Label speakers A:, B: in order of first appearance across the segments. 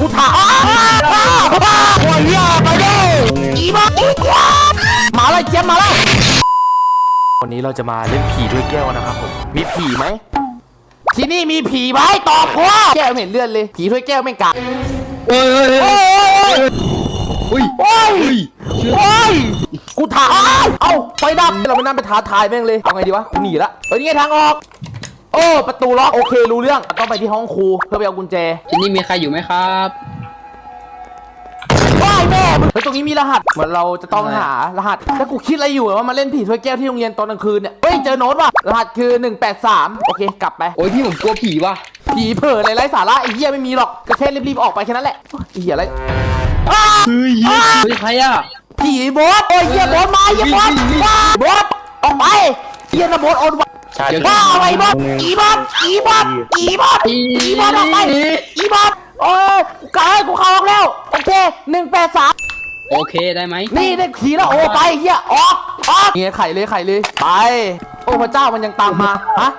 A: กูถามอ้าวอ้าวอ้าวโอ้ยเหี้ยไปดิอีบ้าอีเจี๊ยบมาเลยเจี๊ยบมาเลยวันนี้เราจะมาเล่นผีด้วยแก้วนะครับผม มีผีไหม ที่นี่มีผีไหมตอบกูแก้วไม่เห็นเลื่อนเลย ผีถ้วยแก้วไม่กัด
B: เฮ้ยเฮ้ยเฮ้ย
A: โอ้ย
B: อุ้ย
A: โอ้ยโอ้ยกูถามเอ้าไฟดับเราไม่นั่งไปท้าทายแม่งเลย เอาไงดีวะ กูหนีละเฮ้ยนี่ไงทางออก โอ้ประตูล็อกโอเครู้เรื่องต้องไปที่ห้องครูเพื่อไปเอากุญแจ
B: ที่นี่มีใครอยู่ไหมครับ
A: ว้ายแม่มึงเฮ้ยตรงนี้มีรหัสเหมือนเราจะต้องหารหัสแล้วกูคิดอะไรอยู่อะว่ามาเล่นผีถ้วยแก้วที่โรงเรียนตอนกลางคืนเนี่ยเฮ้ยเจอโน้ตว่ะรหัสคือ 183 โอเค กลับไป
B: โอ้ยพี่ผมกลัวผีว่ะ
A: ผีเผลออะไรไร้สาระไอ้เหี้ยไม่มีหรอกก็แค่รีบๆออกไปแค่นั้นแหละไอ้เหี้ยอะไรอ้า
B: เฮ้ยเฮ้ยใครอะ
A: ผีโบอสโอ้ยเหี้ยโบอสมาเหี้ยโบอสว้าโบอสออกไปเหี้ยนะโบอสโอนวะ
B: เดี๋ยว
A: ว้าอะไรโบอสอีบอสอีบอสอีบอสอีบอสออกไปอีบอสโอ้ยกูกายกูเข้าออกแล้วโอเคหนึ่งแปดสาม
B: โอเคได้ไหม
A: นี่ได้ขี่แล้วโอ้ไปเฮียออกออกนี่ไงไข่เลยไข่เลยไป โอ้พระเจ้ามันยังตามมาฮะ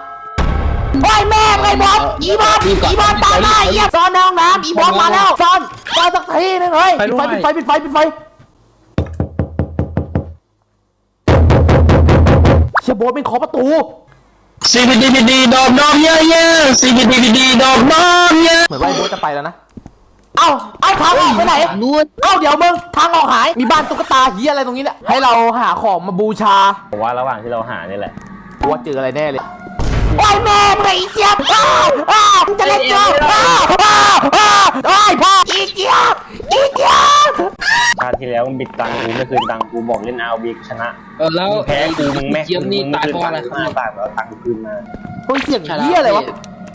A: โอ้ยแม่งไอ้บอสอีบอสอีบอสตามมาไอ้เหี้ยซ่อนในห้องน้ำอีบอสมาแล้วซ่อนซ่อนสักทีนึงเฮ้ยปิดไฟปิดไฟปิดไฟปิดไฟเชียโบสเป็นขอประตู
C: ซีพีดีพีดีดอกดอกเยอะเยอะซีพีดีพีดีดอกดอกเยอะ
A: เหมือนว่าไอ้โบสจะไปแล้วนะ เอ้า เอ้าทางออกไปไหน
B: นวด
A: เอ้าเดี๋ยวมึงทางออกหาย มีบ้านตุ๊กตาเฮียอะไรตรงนี้เนี่ย ให้เราหาของมาบูชา
C: ผมว่าระหว่างที่เราหานี่แหละ
A: กูว่าเจออะไรแน่เลย โอ้ยแม่มึงไอ้เจี๊ยบอ้าวอ้าวมึงจะเล่นเจี๊ยบอ้าวอ้าวอ้าว
C: ที่แล้วมึงบิดตังค์กูไม่คืนตังค์กูบอกเล่นเอาบีชนะ
B: เออแล้ว
C: มึงแพ้กูมึงแม่
B: เจี๊ยบนี่
C: มึง
B: ตาย
C: ไม่คื
B: เพราะอะไร
C: น
B: ค
C: ตัง
B: รับ
C: ค์กูตายแล้วตังค์กูคืนมา
A: เฮ้ยเสียงเหี้ยอะไรวะ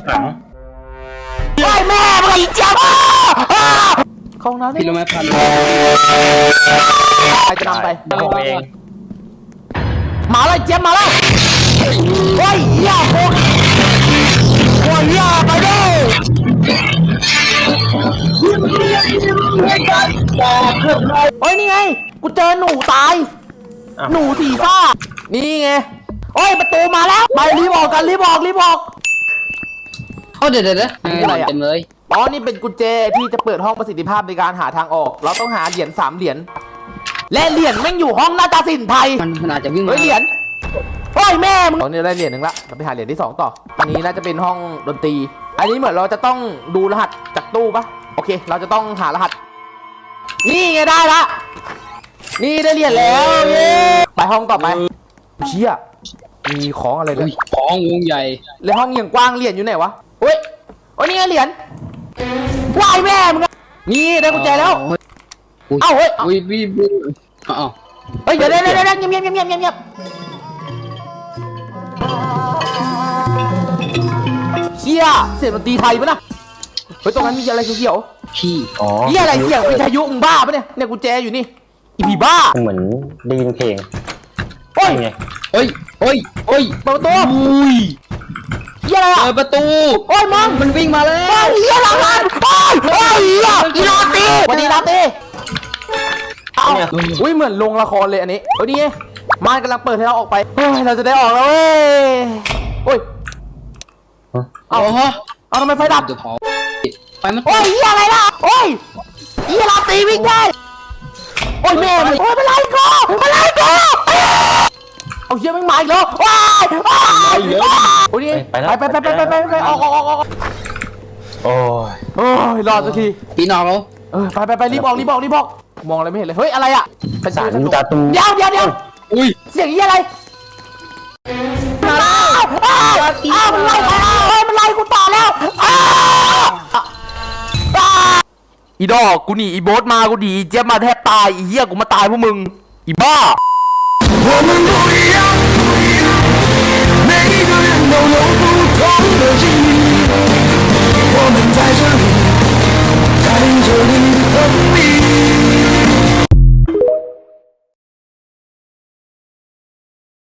C: หลัง
A: โอ้ยแม่มึงไอ้เจี๊ยบอ้าวอ้าวเข้าห้องน้ำดิ
B: พี่รู้ไหมพัน
A: ใครจะนำไป
C: ผมเอง
A: มาเลยเจี๊ยบมาเลยโอ้ยเหี้ยโคกโอ้ยเหี้ยไปดิ โอ้ยนี่ไง กูเจอหนูตายหนูสีฟ้า นี่ไง โอ้ยประตูมาแล้ว ไปรีบออกกันรีบออกรีบออก
B: เอาเดี๋ยวเดี๋ยวเดี๋ยว
A: นี่อะไรอะ
B: เต็มเลย
A: อ๋อนี่เป็นกุญแจที่จะเปิดห้องประสิทธิภาพในการหาทางออก เราต้องหาเหรียญสามเหรียญ และเหรียญแม่งอยู่ห้องนาฏศิลป์ไทย
B: มันมันอาจจะวิ่ง
A: เฮ้ยเหรียญโอ้ยแม่มึงตอนนี้ได้เหรียญหนึ่งละเราไปหาเหรียญที่สองต่อ อันนี้น่าจะเป็นห้องดนตรี อันนี้เหมือนเราจะต้องดูรหัสจากตู้ปะโอเค เราจะต้องหารหัส นี่ไงได้ละ นี่ได้เหรียญแล้วเย้ไปห้องต่อไปเชี่ยมีของอะไรเล
B: อุ้
A: ย
B: ยของวงใหญ่
A: แล้วห้องอย่างกว้างเหรียญอยู่ไหนวะเฮ้ยโอ้ยนี่ไงเหรียญวายแม่มึงอะนี่ได้กุญแจแล้ว
B: อุ้ย
A: เอ้าเฮ้ย
B: อุ้ยพี่พี่เอ้า
A: เฮ้ยเดี๋ยวเดี๋ยวเดี๋ยวเดี๋ยวเงียบเงียบเงียบเงียบเงียบเชี่ยเสียงดนตรีไทยปะนะเฮ้ยตรงนั้นมีอะไรเขียว
B: พี่
C: อ๋อ
A: ๆเหียอะไรเสียงวิทยุมึงบ้าปะเนี่ยเนี่ยกุญแจอยู่นี่อีผีบ้า
C: เหมือนได้ยินเพลง
A: โอ้ย
C: นี่ไง
B: เฮ้ยเฮ้ยเฮ้ย
A: เปิดประตู
B: อุ้ย
A: เฮียอะไร
B: เปิ
A: อะ
B: ดประตู
A: โอ้ยมึง
B: มันวิ่งมาแล้
A: โอ้
B: วย
A: เฮียหลังมันโอ้ยโอ้ยเฮียอีลาตีสวัสดีลาตีเอ้าอุ้ยเหมือนลงละครเลยอันนี้โอ้ยนี่ไงมานกำลังเปิดให้เราออกไปเฮ้ยเราจะได้ออกแล้วเว้ยโอ้ย
B: เอาฮะ
A: เอาทำไมไฟดับ
B: เดี๋ยวเผา ไฟมัน
A: โอ้ยเฮียอะไรล่ะ โอ้ยเฮียลาตีวิ่งได้ โอ้ยแม่มันโอ้ยเป็นไรกูเป็นไรกูเอาเฮียแม่งมาอีกแล้วว้ายว้ายโอ้ยนี่ไปไปไปไปไปไปไปออกออกออกออก
C: โอ้ย
A: โอ้ยรอดสักที
B: ปีนออกแล้ว
A: เออไปไปไปรีบออกรีบออกรีบออกมองอะไรไม่เห็นเลยเฮ้ยอะไรอะเป็น
C: สาร
A: ชื่อ
C: ตาตู
A: เดี๋ยวเดี๋ยวเดี๋ยว
B: อุ้ย
A: เสียงเฮียอะไรอ้าวอ้าวอ้าวมันไล่ไปแล้ว อีดอกกูหนีอีโบสมากูดีเจี๊ยบมาแทบตายอีเหี้ยกูมาตายพวกมึงอีบ้า